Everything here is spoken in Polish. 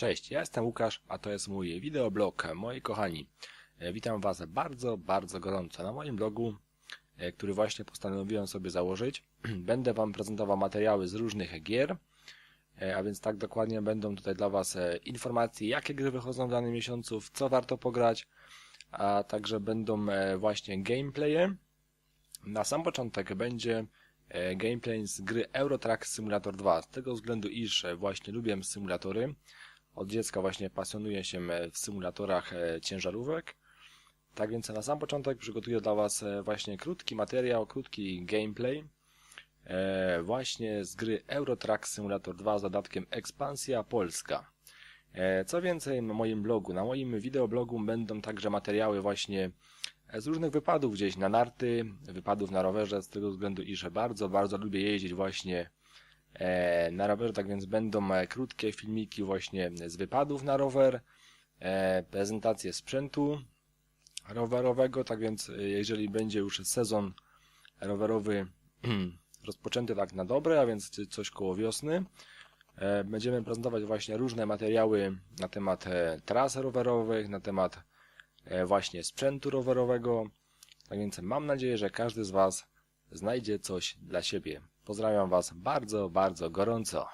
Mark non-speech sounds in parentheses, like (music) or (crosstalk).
Cześć, ja jestem Łukasz, a to jest mój wideoblog. Moi kochani, e, witam Was bardzo, bardzo gorąco. Na moim blogu, e, który właśnie postanowiłem sobie założyć, (clears throat) będę Wam prezentował materiały z różnych gier, e, a więc tak dokładnie będą tutaj dla Was informacje, jakie gry wychodzą w danym miesiącu, w co warto pograć, a także będą właśnie gameplaye. Na sam początek będzie gameplay z gry Eurotrack Simulator 2, z tego względu, iż właśnie lubię symulatory. Od dziecka właśnie pasjonuję się e, w symulatorach e, ciężarówek. Tak więc na sam początek przygotuję dla Was e, właśnie krótki materiał, krótki gameplay właśnie z gry Eurotrack Simulator 2 z dodatkiem Ekspansja Polska. Co więcej, na moim blogu, na moim wideoblogu będą także materiały właśnie z różnych wypadów gdzieś na narty, wypadów na rowerze, z tego względu, iż bardzo, bardzo lubię jeździć właśnie na rowerze, tak więc będą e, krótkie filmiki właśnie z wypadów na rower, e, prezentacje sprzętu rowerowego, tak więc e, jeżeli będzie już sezon rowerowy (clears throat) rozpoczęty tak na dobre, a więc coś koło wiosny, e, będziemy prezentować właśnie różne materiały na temat e, tras rowerowych, na temat e, właśnie sprzętu rowerowego. Tak więc mam nadzieję, że każdy z Was znajdzie coś dla siebie. Pozdrawiam Was bardzo, bardzo gorąco.